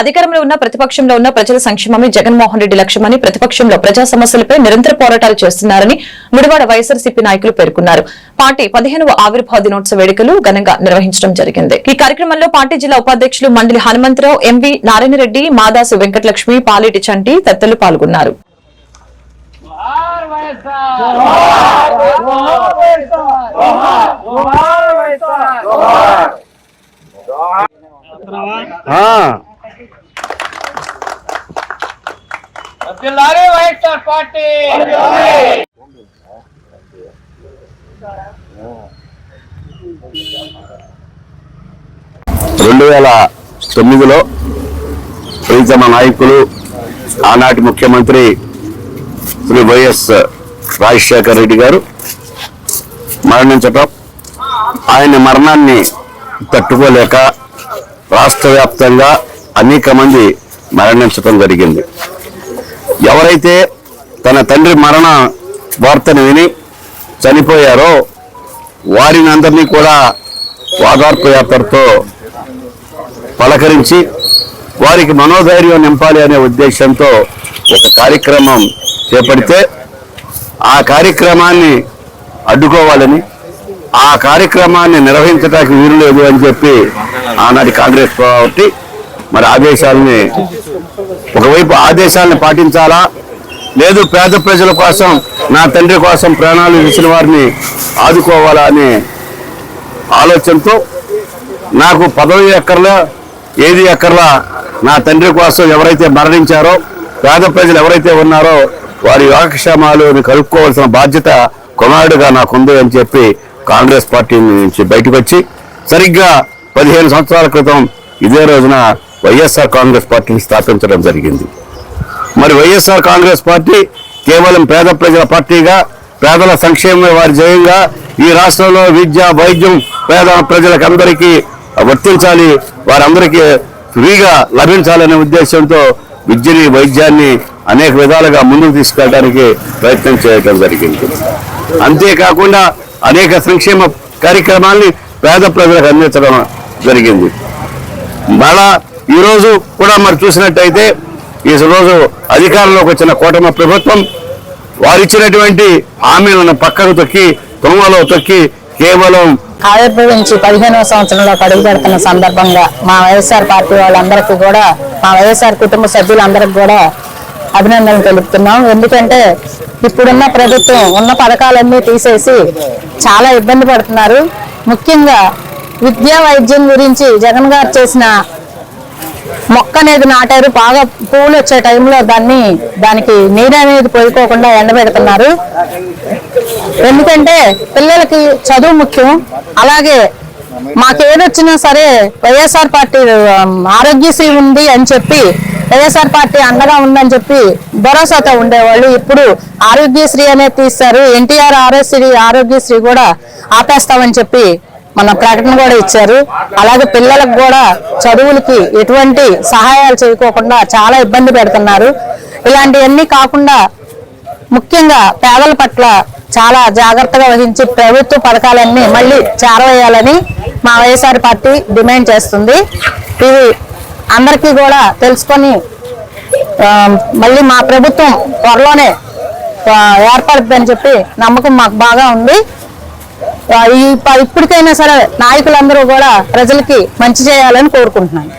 అధికారంలో ఉన్న ప్రతిపక్షంలో ఉన్న ప్రజల సంక్షేమమే జగన్మోహన్ రెడ్డి లక్ష్యమని ప్రతిపక్షంలో ప్రజా సమస్యలపై నిరంతర పోరాటాలు చేస్తున్నారని ముడివాడ వైఎస్ఆర్సీపీ నాయకులు పేర్కొన్నారు. పార్టీ పదిహేనవ ఆవిర్భావ దినోత్సవ వేడుకలు ఘనంగా నిర్వహించడం జరిగింది. ఈ కార్యక్రమంలో పార్టీ జిల్లా ఉపాధ్యక్షులు మండలి హనుమంతరావు ఎంవి నారాయణరెడ్డి మాదాసు వెంకటలక్ష్మి పాలేటి చంటి తదితరులు పాల్గొన్నారు. పార్టీ! రెండు వేల తొమ్మిదిలో ప్రీతమ నాయకులు ఆనాటి ముఖ్యమంత్రి శ్రీ వైఎస్ రాజశేఖర రెడ్డి గారు. మరణించటం ఆయన మరణాన్ని తట్టుకోలేక రాష్ట్ర వ్యాప్తంగా అనేక మంది మరణించటం జరిగింది. ఎవరైతే తన తండ్రి మరణ వార్తను విని చనిపోయారో వారిని అందరినీ కూడా వాదార్పు యాత్రతో పలకరించి వారికి మనోధైర్యం నింపాలి అనే ఉద్దేశంతో ఒక కార్యక్రమం చేపడితే ఆ కార్యక్రమాన్ని అడ్డుకోవాలని ఆ కార్యక్రమాన్ని నిర్వహించడానికి వీలు లేదు అని చెప్పి ఆనాటి కాంగ్రెస్ పార్టీ మరి ఆదేశాలని ఒకవైపు ఆదేశాలను పాటించాలా? లేదు పేద ప్రజల కోసం నా తండ్రి కోసం ప్రాణాలు ఇచ్చిన వారిని ఆదుకోవాలా అనే ఆలోచనతో నాకు పదవి ఎక్కర్లా ఏది ఎక్కర్లా నా తండ్రి కోసం ఎవరైతే మరణించారో పేద ప్రజలు ఎవరైతే ఉన్నారో వారి యోగక్షేమాలను కలుపుకోవాల్సిన బాధ్యత కుమారుడుగా నాకుంది అని చెప్పి కాంగ్రెస్ పార్టీ నుంచి బయటకు వచ్చి సరిగ్గా పదిహేను సంవత్సరాల క్రితం ఇదే రోజున వైఎస్ఆర్ కాంగ్రెస్ పార్టీని స్థాపించడం జరిగింది. మరి వైఎస్ఆర్ కాంగ్రెస్ పార్టీ కేవలం పేద ప్రజల పార్టీగా పేదల సంక్షేమమే వారి జయంగా ఈ రాష్ట్రంలో విద్య వైద్యం పేద ప్రజలకు అందరికీ వర్తించాలి వారందరికీ ఫ్రీగా లభించాలనే ఉద్దేశంతో విద్యని వైద్యాన్ని అనేక విధాలుగా ముందుకు తీసుకెళ్ళడానికి ప్రయత్నం చేయడం జరిగింది. అంతేకాకుండా అనేక సంక్షేమ కార్యక్రమాల్ని పేద ప్రజలకు అందించడం జరిగింది. మళ్ళా ఈరోజు కూడా మరి చూసినట్టయితే ఈ రోజు అధికారంలోకి వచ్చిన కూటమి ప్రభుత్వం వారిచ్చినటువంటి హామీలను పక్కకు తొక్కి తొమ్మలో తొక్కి కేవలం ఆవిర్భవించి పదిహేనవ సంవత్సరంలో అడుగు పెడుతున్న సందర్భంగా మా వైఎస్ఆర్ పార్టీ వాళ్ళందరికీ కూడా మా వైఎస్ఆర్ కుటుంబ సభ్యులందరికీ కూడా అభినందనలు తెలుపుతున్నాం. ఎందుకంటే ఇప్పుడున్న ప్రభుత్వం ఉన్న పథకాలన్నీ తీసేసి చాలా ఇబ్బంది పడుతున్నారు. ముఖ్యంగా విద్యా వైద్యం గురించి జగన్ గారు చేసిన మొక్క అనేది నాటారు. బాగా పూలు వచ్చే టైంలో దాన్ని దానికి నీరు అనేది పోయికోకుండా ఎండబెడుతున్నారు. ఎందుకంటే పిల్లలకి చదువు ముఖ్యం. అలాగే మాకేదొచ్చినా సరే వైఎస్ఆర్ పార్టీ ఆరోగ్యశ్రీ ఉంది అని చెప్పి వైఎస్ఆర్ పార్టీ అండగా ఉందని చెప్పి భరోసాతో ఉండేవాళ్ళు. ఇప్పుడు ఆరోగ్యశ్రీ అనేది తీస్తారు. ఎన్టీఆర్ ఆరోగ్యశ్రీ ఆరోగ్యశ్రీ కూడా ఆపేస్తామని చెప్పి మన ప్రకటన కూడా ఇచ్చారు. అలాగే పిల్లలకు కూడా చదువులకి ఎటువంటి సహాయాలు చేయకోకుండా చాలా ఇబ్బంది పెడుతున్నారు. ఇలాంటివన్నీ కాకుండా ముఖ్యంగా పేదల పట్ల చాలా జాగ్రత్తగా వహించి ప్రభుత్వ పథకాలన్నీ మళ్ళీ చేరవేయాలని మా వైఎస్ఆర్ పార్టీ డిమాండ్ చేస్తుంది. ఇది అందరికీ కూడా తెలుసుకొని మళ్ళీ మా ప్రభుత్వం త్వరలోనే ఏర్పడుతుందని చెప్పి నమ్మకం మాకు బాగా ఉంది. ఇప్పటికైనా సరే నాయకులందరూ కూడా ప్రజలకి మంచి చేయాలని కోరుకుంటున్నాను.